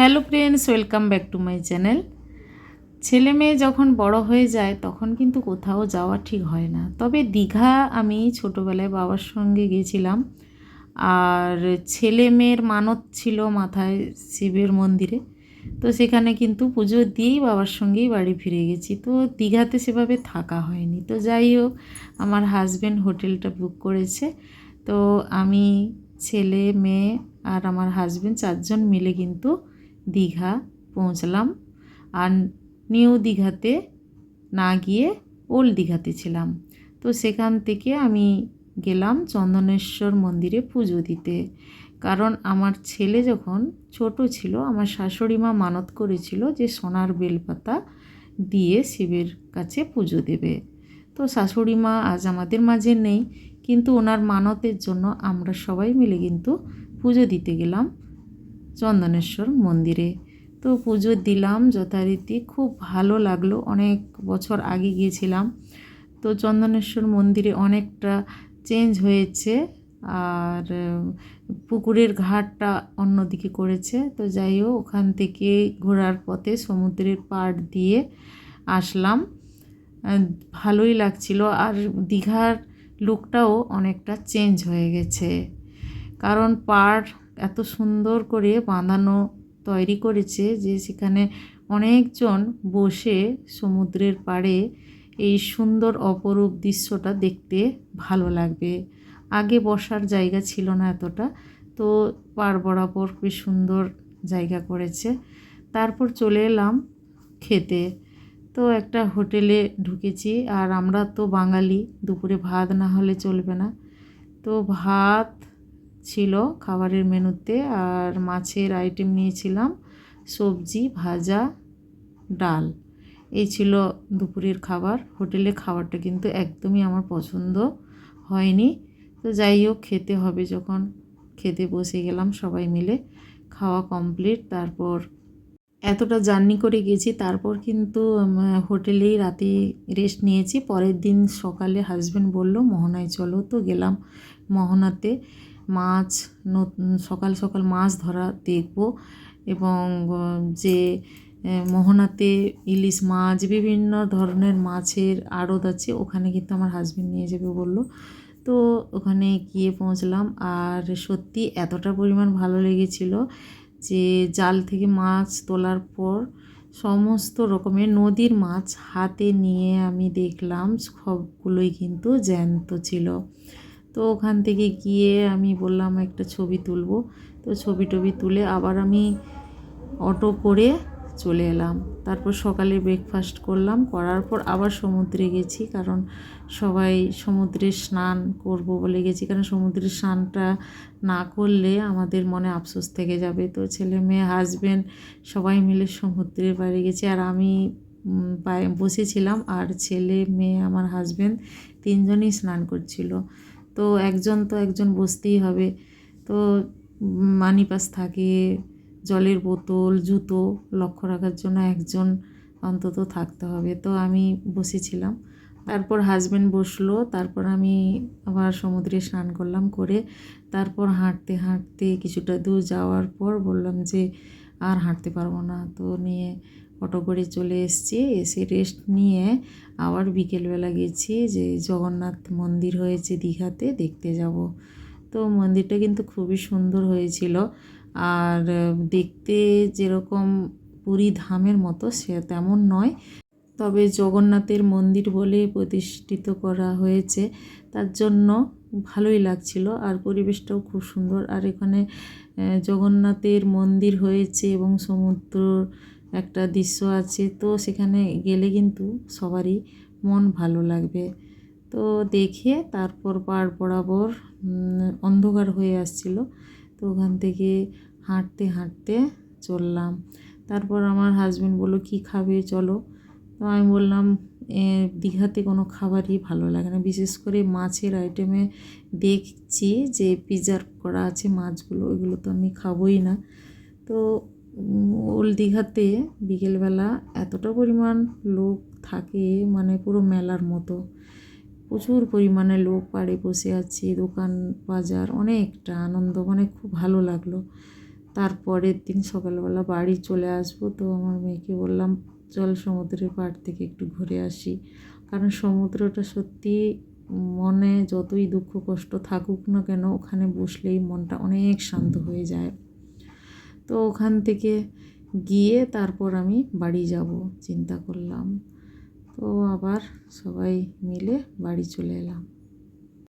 Hello friends, welcome back to my channel. ছেলে মেয়ে যখন বড় হয়ে যায়, তখন কিন্তু কোথাও যাওয়া ঠিক হয় না। তবে দীঘা আমি ছোটোবেলায় বাবার সঙ্গে গেছিলাম আর ছেলে মেয়ের মানত ছিল মাথায় শিবের মন্দিরে। তো সেখানে কিন্তু পুজো দিয়েই বাবার সঙ্গেই বাড়ি ফিরে গেছি। তো দীঘাতে সেভাবে থাকা হয়নি। তো যাই হোক, আমার হাজব্যান্ড হোটেলটা বুক করেছে। তো আমি ছেলে, মেয়ে আর আমার হাজব্যান্ড চারজন মিলে কিন্তু দীঘা পৌঁছলাম আর নিউ দীঘাতে না গিয়ে ওল্ড দীঘাতে ছিলাম। তো সেখান থেকে আমি গেলাম চন্দনেশ্বর মন্দিরে পুজো দিতে। কারণ আমার ছেলে যখন ছোট ছিল, আমার শাশুড়ি মা মানত করেছিল যে সোনার বেলপাতা দিয়ে শিবের কাছে পুজো দেবে। তো শাশুড়ি মা আজ আমাদের মাঝে নেই, কিন্তু ওনার মানতের জন্য আমরা সবাই মিলে কিন্তু পুজো দিতে গেলাম। চন্দনেশ্বর মন্দিরে। তো পুজো দিলাম যথারীতি। খুব ভালো লাগল। অনেক বছর আগে গিয়েছিলাম। তো চন্দনেশ্বর মন্দিরে অনেকটা চেঞ্জ হয়েছে। আর পুকুরের ঘাটটা অন্যদিকে করেছে। তো যাই হোক, ওখান থেকে ঘোরার পথে সমুদ্রের পাড় দিয়ে আসলাম। ভালোই লাগছিল। আর দীঘার লুকটাও অনেকটা চেঞ্জ হয়ে গেছে। কারণ পাড় এত সুন্দর করে বাঁধানো তৈরি করেছে যে সেখানে অনেকজন বসে সমুদ্রের পাড়ে এই সুন্দর অপরূপ দৃশ্যটা দেখতে ভালো লাগবে। আগে বসার জায়গা ছিল না এতটা, তো পাড় বরাবর বেশ সুন্দর জায়গা করেছে। তারপর চলে এলাম খেতে। তো একটা হোটেলে ঢুকেছি, আর আমরা তো বাঙালি, দুপুরে ভাত না হলে চলবে না। তো ভাত ছিল খাবারের মেনুতে আর মাছের আইটেম নিয়েছিলাম, সবজি, ভাজা, ডাল। এই ছিল দুপুরের খাবার। হোটেলে খাবারটা কিন্তু একদমই আমার পছন্দ হয়নি। তো যাই হোক, খেতে হবে যখন। খেতে বসে গেলাম সবাই মিলে। খাওয়া কমপ্লিট তারপর এতটা জার্নি করে গেছি, তারপর কিন্তু হোটেলেই রাতে রেস্ট নিয়েছি। পরের দিন সকালে হাজব্যান্ড বলল, মোহনায় চলো। তো গেলাম মোহনাতে। মাছ সকাল সকাল মাছ ধরা দেখব এবং যে মোহনাতে ইলিশ মাছ, বিভিন্ন ধরনের মাছের আড়ত আছে, ওখানে কিন্তু আমার হাজব্যান্ড নিয়ে যাবে বলল। তো ওখানে গিয়ে পৌঁছলাম আর সত্যি এতটা পরিমাণ ভালো লেগেছিল যে, জাল থেকে মাছ তোলার পর সমস্ত রকমের নদীর মাছ হাতে নিয়ে আমি দেখলাম, সবগুলোই কিন্তু জ্যান্ত ছিল। তো ওখান থেকে গিয়ে আমি বললাম একটা ছবি তুলবো। তো ছবি টবি তুলে আবার আমি অটো করে চলে এলাম। তারপর সকালে ব্রেকফাস্ট করলাম। করার পর আবার সমুদ্রে গেছি কারণ সবাই সমুদ্রে স্নান করব বলে গেছি। কারণ সমুদ্রে স্নানটা না করলে আমাদের মনে আফসোস থেকে যাবে। তো ছেলে মেয়ে হাজব্যান্ড সবাই মিলে সমুদ্রের বাইরে গেছি। আর আমি পায়ে বসেছিলাম আর ছেলে মেয়ে, আমার হাজব্যান্ড তিনজনই স্নান করছিল। তো একজন তো একজন বসতেই হবে। তো মানি পাস থাকে, জলের বোতল, জুতো লক্ষ্য রাখার জন্য একজন অন্তত থাকতে হবে। তো আমি বসেছিলাম। তারপর হাজব্যান্ড বসল, তারপর আমি আবার সমুদ্রে স্নান করলাম করে তারপর হাঁটতে হাঁটতে কিছুটা দূর যাওয়ার পর বললাম যে আর হাঁটতে পারব না। তো নিয়ে অটো করে চলে এসেছি। এসে রেস্ট নিয়ে আবার বিকেলবেলা গেছি যে জগন্নাথ মন্দির হয়েছে দীঘাতে, দেখতে যাব। তো মন্দিরটা কিন্তু খুবই সুন্দর হয়েছিল। আর দেখতে যেরকম পুরী ধামের মতো সে তেমন নয়। তবে জগন্নাথের মন্দির বলে প্রতিষ্ঠিত করা হয়েছে। তার জন্য ভালোই লাগছিল আর পরিবেশটাও খুব সুন্দর। আর এখানে জগন্নাথের মন্দির হয়েছে এবং সমুদ্র একটা দৃশ্য আছে। তো সেখানে গেলে কিন্তু সবারই মন ভালো লাগবে। তো দেখে তারপর পাড় বরাবর অন্ধকার হয়ে আসছিল। তো ওখান থেকে হাঁটতে হাঁটতে চললাম। তারপর আমার হাজবেন্ড বলল, কী খাবে? চলো। তো আমি বললাম দীঘাতে কোনো খাবারই ভালো লাগে না। বিশেষ করে মাছের আইটেমে দেখছি যে প্রিজার্ভ করা আছে মাছগুলো। ওইগুলো তো আমি খাবোই না। তো ওল্ড দীঘাতে বিকেলবেলা এতটা পরিমাণ লোক থাকে মানে পুরো মেলার মতো। প্রচুর পরিমাণে লোক পাড়ে বসে আছে, দোকান, বাজার, অনেকটা আনন্দ মানে খুব ভালো লাগল। তারপরের দিন সকালবেলা বাড়ি চলে আসব তো আমার মেয়েকে বললাম, চল সমুদ্রের পাড় থেকে একটু ঘুরে আসি। কারণ সমুদ্রটা সত্যি মনে যতই দুঃখ কষ্ট থাকুক না কেন, ওখানে বসলেই মনটা অনেক শান্ত হয়ে যায়। তো ওখান থেকে গিয়ে তারপর আমি বাড়ি যাব, চিন্তা করলাম। তো আবার সবাই মিলে বাড়ি চলে এলাম।